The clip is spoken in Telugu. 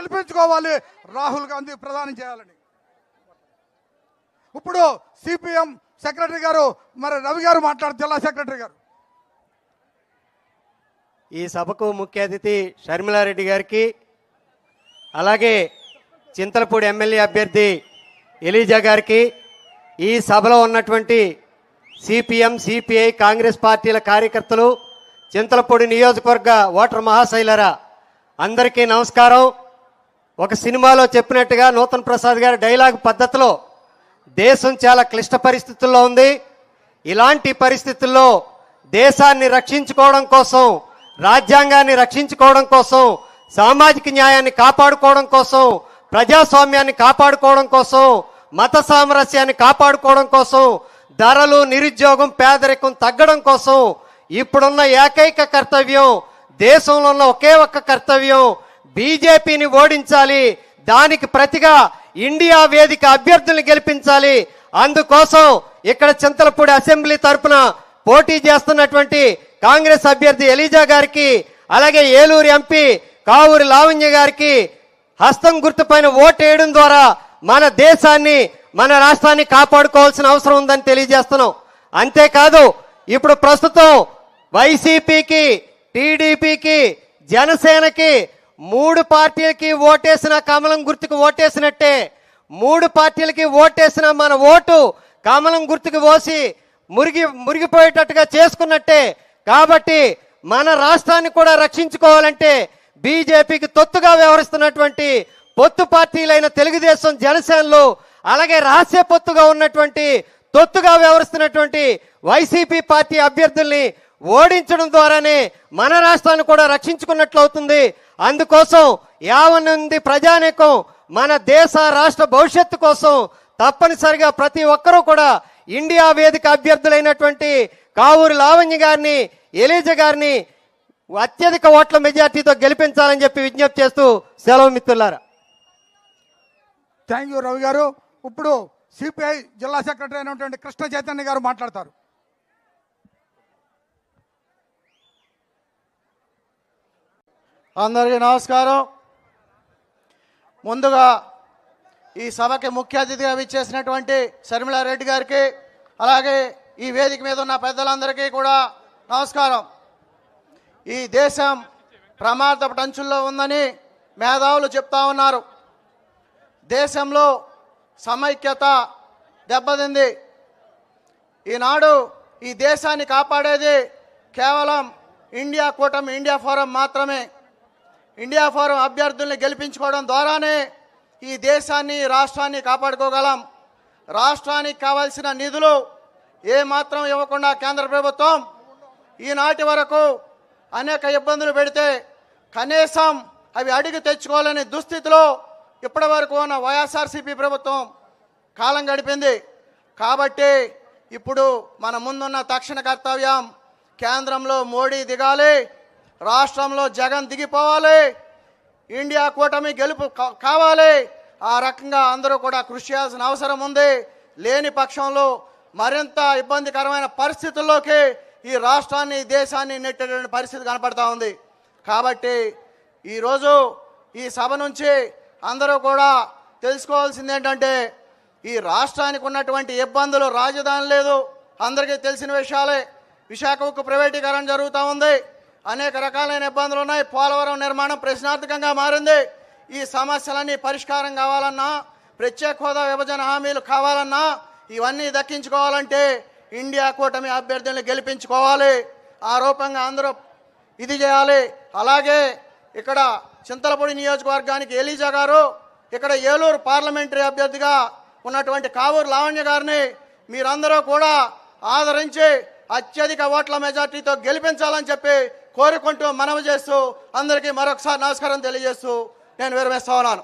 గెలిపించుకోవాలి రాహుల్ గాంధీ ప్రధానం చేయాలని. ఇప్పుడు సిపిఎం సెక్రటరీ గారు మరి రవి గారు మాట్లాడు జిల్లా సెక్రటరీ గారు. ఈ సభకు ముఖ్య అతిథి షర్మిలారెడ్డి గారికి అలాగే చింతలపూడి ఎమ్మెల్యే అభ్యర్థి ఎలీజా గారికి ఈ సభలో ఉన్నటువంటి సిపిఎం సిపిఐ కాంగ్రెస్ పార్టీల కార్యకర్తలు చింతలపూడి నియోజకవర్గ ఓటర్ మహాశైలరా అందరికీ నమస్కారం. ఒక సినిమాలో చెప్పినట్టుగా నూతన్ ప్రసాద్ గారి డైలాగ్ పద్ధతిలో దేశం చాలా క్లిష్ట పరిస్థితుల్లో ఉంది. ఇలాంటి పరిస్థితుల్లో దేశాన్ని రక్షించుకోవడం కోసం రాజ్యాంగాన్ని రక్షించుకోవడం కోసం సామాజిక న్యాయాన్ని కాపాడుకోవడం కోసం ప్రజాస్వామ్యాన్ని కాపాడుకోవడం కోసం మత సామరస్యాన్ని కాపాడుకోవడం కోసం ధరలు నిరుద్యోగం పేదరికం తగ్గడం కోసం ఇప్పుడున్న ఏకైక కర్తవ్యం దేశంలో ఉన్న ఒకే ఒక్క కర్తవ్యం బీజేపీని ఓడించాలి దానికి ప్రతిగా ఇండియా వేదిక అభ్యర్థుల్ని గెలిపించాలి. అందుకోసం ఇక్కడ చింతలపూడి అసెంబ్లీ తరపున పోటీ చేస్తున్నటువంటి కాంగ్రెస్ అభ్యర్థి ఎలీజా గారికి అలాగే ఏలూరు ఎంపీ కావూరి లావణ్య గారికి హస్తం గుర్తుపైన ఓటేయడం ద్వారా మన దేశాన్ని మన రాష్ట్రాన్ని కాపాడుకోవాల్సిన అవసరం ఉందని తెలియజేస్తున్నాం. అంతేకాదు ఇప్పుడు ప్రస్తుతం వైసీపీకి టీడీపీకి జనసేనకి మూడు పార్టీలకి ఓటేసిన కమలం గుర్తుకు ఓటేసినట్టే మూడు పార్టీలకి ఓటేసిన మన ఓటు కమలం గుర్తుకు పోసి మురిగి మురిగిపోయేటట్టుగా చేసుకున్నట్టే. కాబట్టి మన రాష్ట్రాన్ని కూడా రక్షించుకోవాలంటే బీజేపీకి తొత్తుగా వ్యవహరిస్తున్నటువంటి పొత్తు పార్టీలైన తెలుగుదేశం జనసేనలు అలాగే రహస్య పొత్తుగా ఉన్నటువంటి తొత్తుగా వ్యవహరిస్తున్నటువంటి వైసీపీ పార్టీ అభ్యర్థుల్ని ఓడించడం ద్వారానే మన రాష్ట్రాన్ని కూడా రక్షించుకున్నట్లు అవుతుంది. అందుకోసం యావనుంది ప్రజానేకం మన దేశ రాష్ట్ర భవిష్యత్తు కోసం తప్పనిసరిగా ప్రతి ఒక్కరూ కూడా ఇండియా వేదిక అభ్యర్థులైనటువంటి కావూరి లావణ్య గారిని ఎలీజ గారిని అత్యధిక ఓట్ల మెజార్టీతో గెలిపించాలని చెప్పి విజ్ఞప్తి చేస్తూ సెలవు మిత్రులారా. థ్యాంక్ యూ రవి గారు. ఇప్పుడు సిపిఐ జిల్లా సెక్రటరీ అయినటువంటి కృష్ణ చైతన్య గారు మాట్లాడతారు. అందరికీ నమస్కారం. ముందుగా ఈ సభకి ముఖ్య అతిథిగా విచ్చేసినటువంటి రెడ్డి గారికి అలాగే ఈ వేదిక మీద ఉన్న పెద్దలందరికీ కూడా నమస్కారం. ఈ దేశం ప్రమాదపు టంచుల్లో ఉందని మేధావులు చెప్తా ఉన్నారు. దేశంలో సమైక్యత దెబ్బతింది. ఈనాడు ఈ దేశాన్ని కాపాడేది కేవలం ఇండియా కూటమి ఇండియా ఫోరం మాత్రమే. ఇండియా ఫోరం అభ్యర్థుల్ని గెలిపించుకోవడం ద్వారానే ఈ దేశాన్ని రాష్ట్రాన్ని కాపాడుకోగలం. రాష్ట్రానికి కావాల్సిన నిధులు ఏమాత్రం ఇవ్వకుండా కేంద్ర ప్రభుత్వం ఈనాటి వరకు అనేక ఇబ్బందులు పెడితే కనీసం అవి అడిగి తెచ్చుకోవాలనే దుస్థితిలో ఇప్పటి వరకు ఉన్న వైఎస్ఆర్సీపీ ప్రభుత్వం కాలం గడిపింది. కాబట్టి ఇప్పుడు మన ముందున్న తక్షణ కర్తవ్యం కేంద్రంలో మోడీ దిగాలి రాష్ట్రంలో జగన్ దిగిపోవాలి. ఇండియా కూటమి గెలుపు కావాలి. ఆ రకంగా అందరూ కూడా కృషి చేయాల్సిన అవసరం ఉంది. లేని పక్షంలో మరింత ఇబ్బందికరమైన పరిస్థితుల్లోకి ఈ రాష్ట్రాన్ని దేశాన్ని నెట్టేటువంటి పరిస్థితి కనపడతా ఉంది. కాబట్టి ఈరోజు ఈ సభ నుంచి అందరూ కూడా తెలుసుకోవాల్సింది ఏంటంటే ఈ రాష్ట్రానికి ఉన్నటువంటి ఇబ్బందులు రాజధాని లేదు. అందరికీ తెలిసిన విషయాలే. విశాఖకు ప్రైవేటీకరణ జరుగుతూ ఉంది. అనేక రకాలైన ఇబ్బందులు ఉన్నాయి. పోలవరం నిర్మాణం ప్రశ్నార్థకంగా మారింది. ఈ సమస్యలన్నీ పరిష్కారం కావాలన్నా ప్రత్యేక హోదా విభజన హామీలు కావాలన్నా ఇవన్నీ దక్కించుకోవాలంటే ఇండియా కూటమి అభ్యర్థుల్ని గెలిపించుకోవాలి. ఆ రూపంగా అందరూ ఇది చేయాలి. అలాగే ఇక్కడ చింతలపూడి నియోజకవర్గానికి ఎలీజా గారు ఇక్కడ ఏలూరు పార్లమెంటరీ అభ్యర్థిగా ఉన్నటువంటి కావూరు లావణ్య గారిని మీరందరూ కూడా ఆదరించి అత్యధిక ఓట్ల మెజార్టీతో గెలిపించాలని చెప్పి కోరుకుంటూ మనవి చేస్తూ అందరికీ మరొకసారి నమస్కారం తెలియజేస్తూ నేను విరమిస్తా ఉన్నాను.